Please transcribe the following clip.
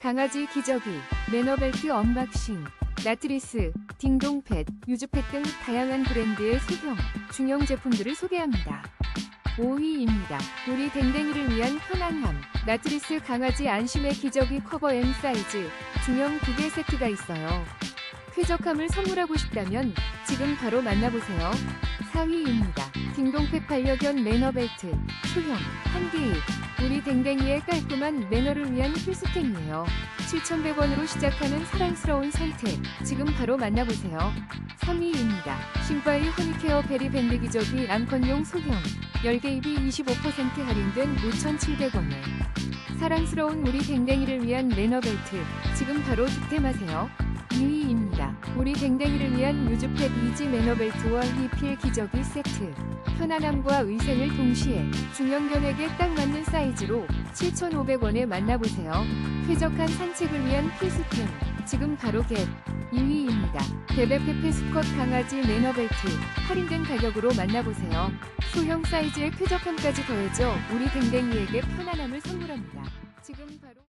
강아지 기저귀, 매너벨트 언박싱, 나트리스, 딩동펫, 유즈펫 등 다양한 브랜드의 소형, 중형 제품들을 소개합니다. 5위입니다. 우리 댕댕이를 위한 편안함. 나트리스 강아지 안심의 기저귀 커버 M 사이즈, 중형 2개 세트가 있어요. 쾌적함을 선물하고 싶다면 지금 바로 만나보세요. 4위입니다. 딩동펫 반려견 매너벨트, 소형, 한개입. 우리 댕댕이의 깔끔한 매너를 위한 필수템이에요. 7,100원으로 시작하는 사랑스러운 선택. 지금 바로 만나보세요. 3위입니다. 신바이 허니케어 베리 밴드 기저귀 암컷용 소형. 10개입이 25% 할인된 5,700원에. 사랑스러운 우리 댕댕이를 위한 매너 벨트. 지금 바로 득템하세요. 2위입니다. 우리 댕댕이를 위한 유즈펫 이지 매너벨트와 리필 기저귀 세트. 편안함과 위생을 동시에 중형견에게 딱 맞는 사이즈로 7,500원에 만나보세요. 쾌적한 산책을 위한 필수템. 지금 바로 겟. 2위입니다. 베베페페 수컷 강아지 매너벨트. 할인된 가격으로 만나보세요. 소형 사이즈의 쾌적함까지 더해져 우리 댕댕이에게 편안함을 선물합니다. 지금 바로